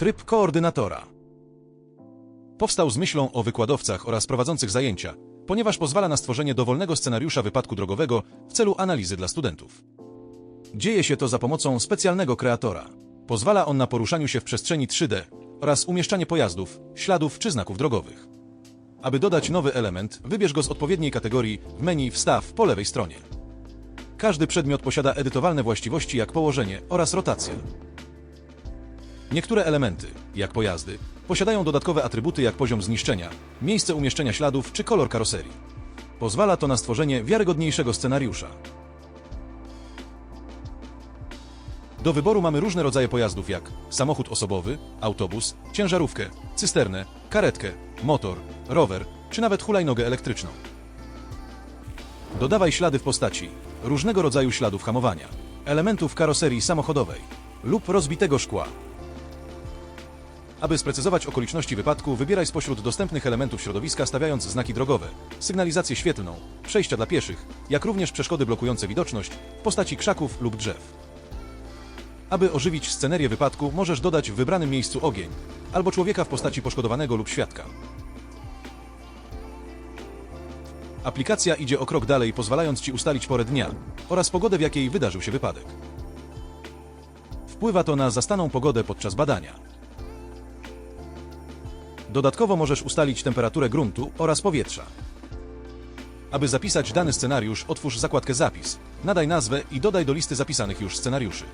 Tryb koordynatora. Powstał z myślą o wykładowcach oraz prowadzących zajęcia, ponieważ pozwala na stworzenie dowolnego scenariusza wypadku drogowego w celu analizy dla studentów. Dzieje się to za pomocą specjalnego kreatora. Pozwala on na poruszaniu się w przestrzeni 3D oraz umieszczanie pojazdów, śladów czy znaków drogowych. Aby dodać nowy element, wybierz go z odpowiedniej kategorii w menu Wstaw po lewej stronie. Każdy przedmiot posiada edytowalne właściwości jak położenie oraz rotacja. Niektóre elementy, jak pojazdy, posiadają dodatkowe atrybuty jak poziom zniszczenia, miejsce umieszczenia śladów czy kolor karoserii. Pozwala to na stworzenie wiarygodniejszego scenariusza. Do wyboru mamy różne rodzaje pojazdów jak samochód osobowy, autobus, ciężarówkę, cysternę, karetkę, motor, rower czy nawet hulajnogę elektryczną. Dodawaj ślady w postaci różnego rodzaju śladów hamowania, elementów karoserii samochodowej lub rozbitego szkła. Aby sprecyzować okoliczności wypadku, wybieraj spośród dostępnych elementów środowiska stawiając znaki drogowe, sygnalizację świetlną, przejścia dla pieszych, jak również przeszkody blokujące widoczność w postaci krzaków lub drzew. Aby ożywić scenerię wypadku, możesz dodać w wybranym miejscu ogień albo człowieka w postaci poszkodowanego lub świadka. Aplikacja idzie o krok dalej, pozwalając Ci ustalić porę dnia oraz pogodę, w jakiej wydarzył się wypadek. Wpływa to na zastaną pogodę podczas badania. Dodatkowo możesz ustalić temperaturę gruntu oraz powietrza. Aby zapisać dany scenariusz, otwórz zakładkę Zapis, nadaj nazwę i dodaj do listy zapisanych już scenariuszy.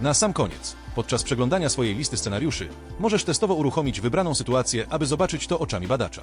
Na sam koniec, podczas przeglądania swojej listy scenariuszy, możesz testowo uruchomić wybraną sytuację, aby zobaczyć to oczami badacza.